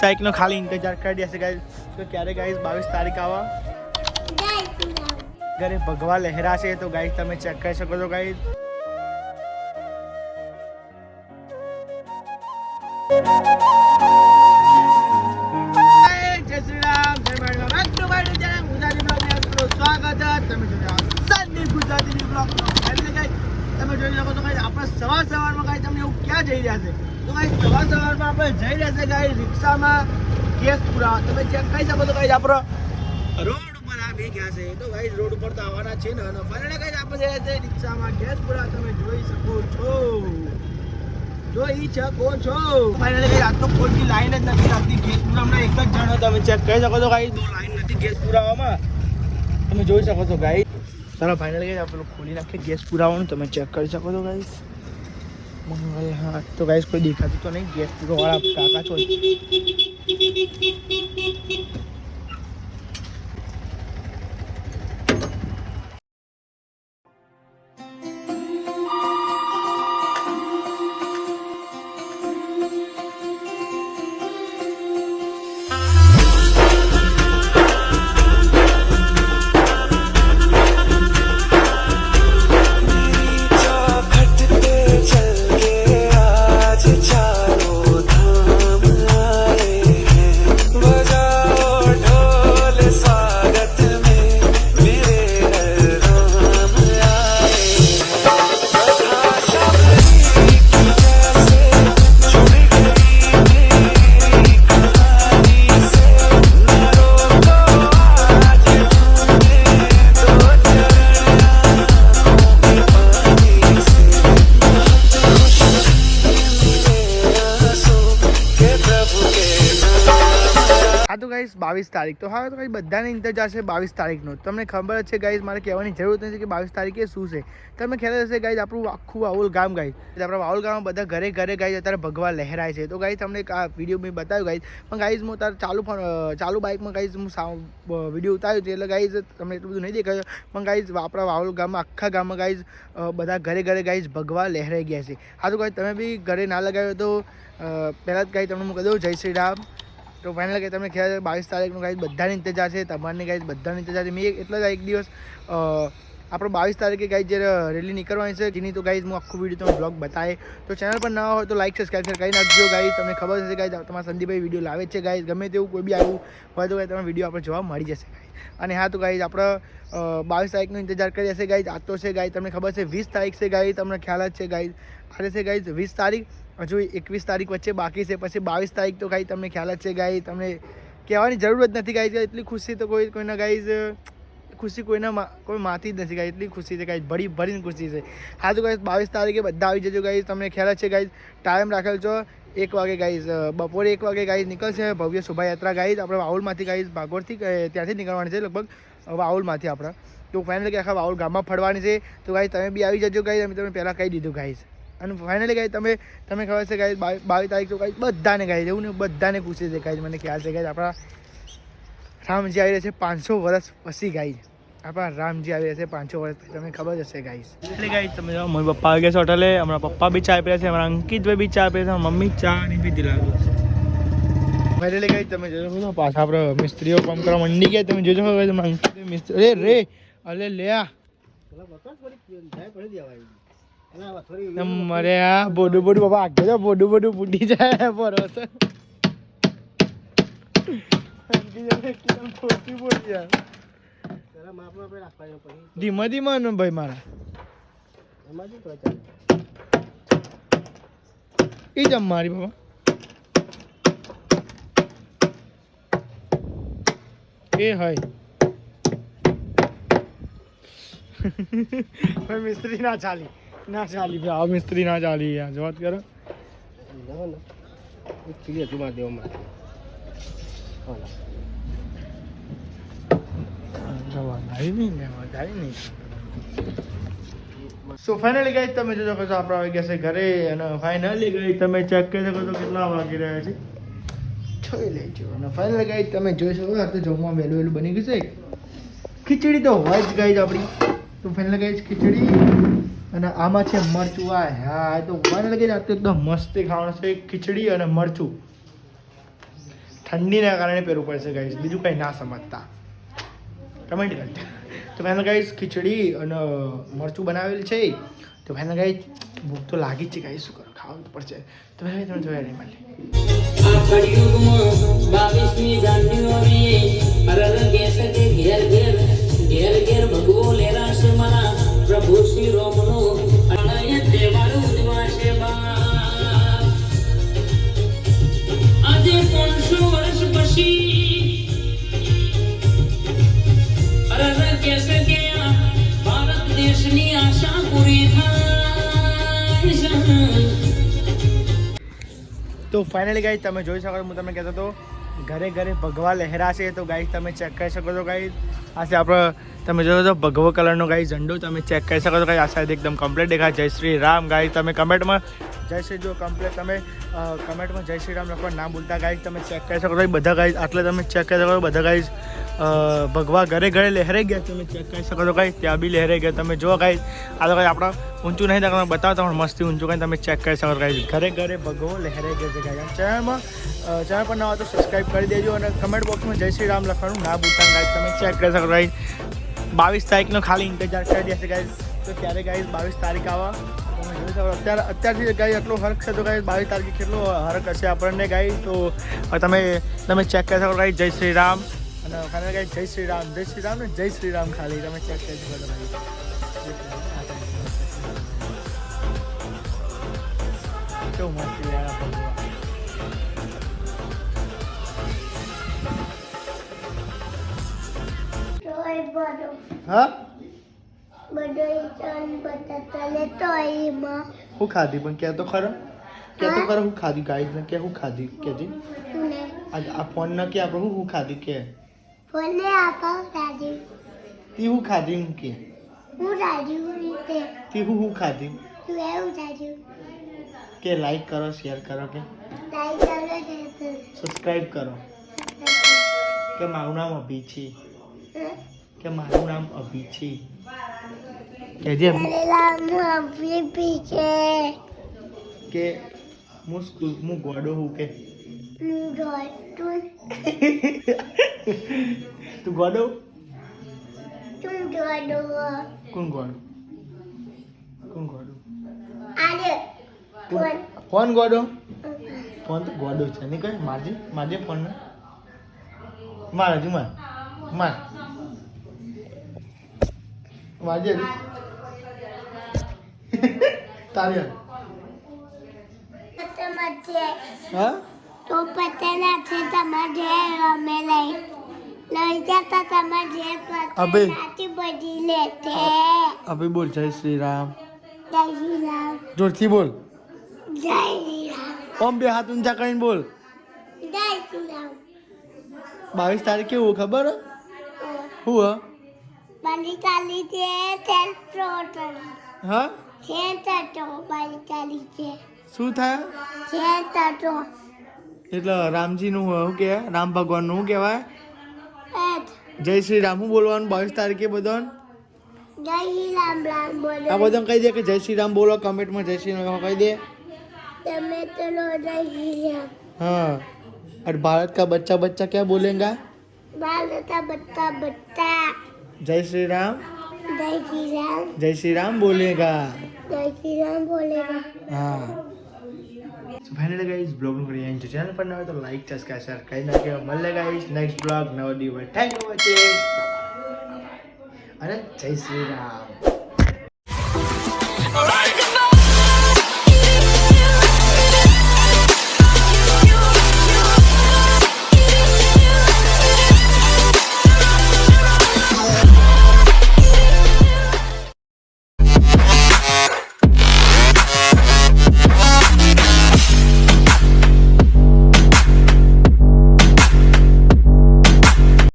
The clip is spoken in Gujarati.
તારીખનો ખાલી ઇંતજાર કરી દેશે ગાઈસ તો ક્યારે ગાઈસ બાવીસ તારીખ આવા ઘરે ભગવા લહેરાશે તો ગાઈસ તમે ચેક કરી શકો છો ગાઈસ જય શ્રી રામ જય મારી બાપ ટુ મારી ચેનલ ગુજરાતી બ્લોગની અંદર તમારું સ્વાગત છે તમે જોઈ છો શકો તો કાંઈ આપણે સવાર સવારમાં કાંઈ તમને એવું ક્યાં જઈ રહ્યા છે? તો કાંઈ સવાર સવારમાં આપણે જઈ રહ્યા છે ગાઈસ રિક્ષામાં ગેસ પૂરા. તમે ચેક કરી શકો છો કાંઈ આપણો રોડ ઉપર આ આવી ગયા છે. તો ભાઈ રોડ ઉપર તો આવવાના છે ને. અને ફાઇનલી ગાઈસ આપણે જઈ રહ્યા છે રિક્ષામાં ગેસ પૂરા. તમે જોઈ શકો છો. જોઈ શકો છો. ફાઇનલી ગાઈસ આજ તો કોઈની લાઈન જ નથી રાતની ગેસ પૂરામાં એક જ જણો તમે ચેક કરી શકો છો કાંઈ લાઈન નથી ગેસ પુરાવામાં. તમે જોઈ શકો છો ગાઈસ ચાલો ફાઇનલી ગાઈસ આપણે ખોલી નાખીએ ગેસ પુરાવાનું, તમે ચેક કરી શકો છો ગાઈસ મંગલ હા, તો ગાઈસ કોઈ દેખાતું તો નહીં ગેસ પૂરો વાળા કાકા છો બાવીસ તારીખ. તો હા, તો કંઈ બધાને ઇંતજાર છે બાવીસ તારીખનો. તમને ખબર જ છે ગાઈઝ મારે કહેવાની જરૂર નથી કે બાવીસ તારીખે શું છે. તમને ખ્યાલ હશે ગાઈઝ આપણું આખું વાઉલ ગામ ગાઈઝ આપણા વાઉલ ગામમાં બધા ઘરે ઘરે ગાઈઝ અત્યારે ભગવા લહેરાય છે. તો ગાઈઝ તમને આ વીડિયો મેં બતાવ્યું ગાઈઝ પણ ગાઈઝ હું તાર ચાલુ પણ ચાલુ બાઇકમાં ગાઈઝ હું વીડિયો ઉતાર્યું છે. એટલે ગાઈઝ તમને એટલું બધું નહીં દેખાયું. પણ ગાઈઝ આપણા વાઉલ ગામમાં, આખા ગામમાં ગાઈઝ બધા ઘરે ઘરે ગાઈઝ ભગવા લહેરાઈ ગયા છે. હા, તો ગાઈઝ તમે બી ઘરે ના લગાવ્યો તો પહેલાં જ ગાઈ તમને હું કહી દઉં, જય શ્રી રામ. તો ફાઇનલ કે તમને ખ્યાલ બાવીસ તારીખનું કાંઈ બધાને ઇંતજાર છે, તમારની કાંઈ બધાને ઇંતજાર છે. મેં એટલા જ એક દિવસ આપણો બાવીસ તારીખે કાંઈ જ્યારે રેલી નીકળવાની છે જેની તો ગાઈઝ હું આખું વીડિયો તમે બ્લોગ બતાવે તો ચેનલ પર ના હોય તો લાઈક સબસ્ક્રાઈબ કરી નાખજો ગાઈઝ તમને ખબર હશે ગાઈઝ તમારા સંદીપભાઈ વીડિયો લાવે છે ગાઈઝ ગમે તેવું કોઈ બી આવ્યું હોય તો ગાઈ તમને વીડિયો આપણે જોવા મળી જશે ગાઈઝ અને હા તો ગાઈઝ આપણે બાવીસ તારીખનો ઇંતજાર કરી હશે ગાઈઝ આજ તો છે ગાઈઝ તમને ખબર છે, વીસ તારીખ છે ગાઈઝ તમને ખ્યાલ જ છે ગાઈઝ આજે છે ગાઈઝ વીસ તારીખ હજુ એકવીસ તારીખ વચ્ચે બાકી છે, પછી બાવીસ તારીખ તો ગાઈ તમને ખ્યાલ જ છે ગાઈ તમને કહેવાની જરૂર જ નથી ગાઈ એટલી ખુશી તો કોઈ કોઈના ગાઈ ખુશી કોઈના કોઈ માથી જ નથી ગાઈ એટલી ખુશી છે ગાઈ ભરી, ભરીને ખુશી છે. હા તો ગાઈઝ બાવીસ તારીખે બધા આવી જજો ગાઈ તમને ખ્યાલ છે ગાઈ ટાઈમ રાખેલ છો એક વાગે ગાઈઝ બપોરે એક વાગે ગાઈઝ નીકળશે ભવ્ય શોભાયાત્રા ગાઈઝ આપણે વાઉલમાંથી ગાઈઝ ભાગોળથી ત્યાંથી નીકળવાની છે લગભગ વાઉલમાંથી આપણા. તો ફાઇનલ કે આખા વાઉલ ગામમાં ફરવાની છે. તો ગાઈઝ તમે બી આવી જજો ગાઈઝ અમે તમે પહેલાં કહી દીધું ગાઈઝ અને ફાઇનલી ગાઈ તમે તમે ખબર છે ગાઈ બાવીસ તારીખ તો ગાઈ બધાને ગાઈ એવું ને બધાને પૂછે છે ગાઈ મને ખ્યાલ છે ગાઈ આપણા રામજી આવી રહ્યા છે પાંચસો વર્ષ પછી ગાઈ. આપણા રામજી આવી રહ્યા છે પાંચસો વર્ષ પછી તમને ખબર જ હશે ગાઈસ એટલે ગાઈ તમે જો મમ્મી પપ્પા આવી ગયા છે હોટલે હમણાં પપ્પા બી ચા પી રહ્યા છે હમણાં અંકિતભાઈ બી ચા પી રહ્યા છે મમ્મી ચા બી પીધી લાગુ ફાઇનલી ગાઈ તમે જોજો છો પાછા આપણે મિસ્ત્રીઓ કામ કરવા મંડી ગયા તમે જોજો અંકિત મિસ્ત્રી રે રે અલે લે આ. મરે આ બોડું બોડું બાબા આગે છે, બોડું બોડું બુડી જાય, ભરોસે. ધીમે ધીમે નો ભાઈ મારા. એ જ મારી બાબા એ હોય. મિસ્ત્રી ના ચાલી. ના ચાલી ભાઈ, આ મિસ્ત્રી ના ચાલી યાર વાત કરો. નહીં ને વધારી નહીં સો ફાઇનલી ગાઈસ તમે જોજો કે આપણા આવી ગયા ઘરે અને ફાઇનલી ગઈ તમે ચેક કરી શકો છો કેટલા વાગી રહ્યા છે. જોઈ લેજો. અને ફાઇનલી ગાઈસ તમે જોઈ શકો તો જમવા વહેલું વહેલું બની ગયું છે. ખીચડી તો હોય જ ગઈ આપણી. તો ફાઇનલી ગઈ ખીચડી અને આમાં છે મરચું, આ, હા, એ તો મને લાગે આ એકદમ મસ્તી ખાવાનું છે. ખીચડી અને મરચું. ઠંડીના કારણે પહેરવું પડશે ગાઈસ બીજું કંઈ ના સમજતા. કમેન્ટ કરતા તો ફાઇનલ ગાઈસ ખીચડી અને મરચું બનાવેલ છે. તો ફાઇનલ ગાઈસ ભૂખ તો લાગી જ છે ગાઈસ શું કરો? ખાવું પડશે. તો ભાઈ, તમે જોયા નહીં મળે. ઘેર ઘેર ભગવો લેરાશે પ્રભુ શ્રી રોમનો તો ફાઇનલી ગાઈ તમે જોઈ શકો છો, હું તમને કહેતો હતો, ઘરે ઘરે ભગવા લહેરાશે, તો ગાઈ તમે ચેક કરી શકો છો ગાઈ આ છે આપણો તમે જોયો તો ભગવો કલરનો ગાય ઝંડો, તમે ચેક કરી શકો છો ગાઈસ આ સાઈડ એકદમ કમ્પ્લીટ દેખાય. જય શ્રી રામ ગાય તમે કમેન્ટમાં, જય શ્રી જો કમ્પ્લીટ તમે કમેન્ટમાં જય શ્રી રામ લખવા ના ભૂલતા ગાઈસ તમે ચેક કરી શકો છો. બધા ગાય આટલે તમે ચેક કરી શકો છો, બધા ગાય ભગવા ઘરે ઘરે લહેરાઈ ગયા, તમે ચેક કરી શકો છો ગાઈસ ત્યાં બી લહેરાઈ ગયા. તમે જો ગાઈસ આ તો કાંઈ આપણા ઊંચું નહીં તમે બતાવો પણ મસ્તી ઊંચું કાંઈ તમે ચેક કરી શકો છો ગાઈસ ઘરે ઘરે ભગવો લહેરાઈ ગયા છે ગાઈસ ચેનલમાં ચેનલ પર ન હોય તો સબસ્ક્રાઈબ કરી દેજો અને કમેન્ટ બોક્સમાં જય શ્રી રામ લખવાનું ના ભૂલતા ગાય તમે ચેક કરી શકો ગાઈસ બાવીસ તારીખનો ખાલી ઇંતજાર કરી દેશે ગાઈઝ તો ત્યારે ગાઈઝ બાવીસ તારીખ આવા. તમે અત્યારે અત્યારથી ગાય એટલો હરક છે તો ગાય બાવીસ તારીખે કેટલો હરક હશે આપણને ગાય તો તમે તમે ચેક કરી શકો ગાય જય શ્રી રામ. અને ખાલી ગાય જય શ્રી રામ. જય શ્રી રામ ને જય શ્રી રામ ખાલી. તમે ચેક કરી શકો ગાઈસ. કેવું મસ્ત યાર બધો. હા? બધો એમાં. હું ખાધી પણ કે તો ખરો? કે તો ખરો હું ખાધી ગાઈસ ને કે હું ખાધી કે જી? ને આ ફોન ના કે આપણે હું હું ખાધી કે? ફોને આપા ખાધી તી હું ખાધી હું કે? હું દાદી રીતે. તી હું હું ખાધી. તું એવું દાદી કે લાઈક કરો શેર કરો કે? લાઈક કરો શેર કરો. સબસ્ક્રાઇબ કરો. કે મારું નામ અભી છે. કે મારું નામ અભી છે કે જે અરે રામ અભી કે હું સ્કૂલ હું ગોડો હું કે? તું. ગોડો? કોણ ગોડો? કોણ ગોડો? ફોન. ગોડો? ફોન તો ગોડો છે. નહીં કઈ મારજે મારજે ફોન માર હજુ માર. માર. હજુ તારી. હા? તો પતેલા છે તમારે રમે લઈ લઈ જતા તમારે અબે. પતેલાથી બધી લે છે બોલ જય શ્રી રામ જય શ્રી રામ જોરથી બોલ. જય શ્રી રામ ઓમ બે હાથ ઊંચા કરીને બોલ. જય શ્રી રામ બાવીસ તારીખ કેવું ખબર હું હ? બાલિકાલી છે સેન્ટ્રોટલ હા સેન્ટ્રો બાલિકાલી છે શું થાય સેન્ટ્રો એટલે રામજીનું શું કે રામ ભગવાનનું શું કહેવાય એટ જય શ્રી રામ હું બોલવાનું બાવીસ તારીખે બધાને જય શ્રી રામ રામ આ બોલો બધાને કહી દે કે જય શ્રી રામ બોલો કમેન્ટમાં જય શ્રી રામ કહી દે તમે તો લો જય શ્રી રામ हाँ और भारत का बच्चा बच्चा क्या बोलेगा બાલતા બત્તા બત્તા जय श्री राम जय श्री राम जय श्री राम बोलेगा। जय श्री राम बोलेगा। हाँ। तो फाइनल गाइस ब्लॉग में करिए इनके चैनल पर ना हो तो लाइक सब्सक्राइब शेयर कहीं ना कहीं मल ले guys next blog Navdeep. Thank you watching अरे जय श्री राम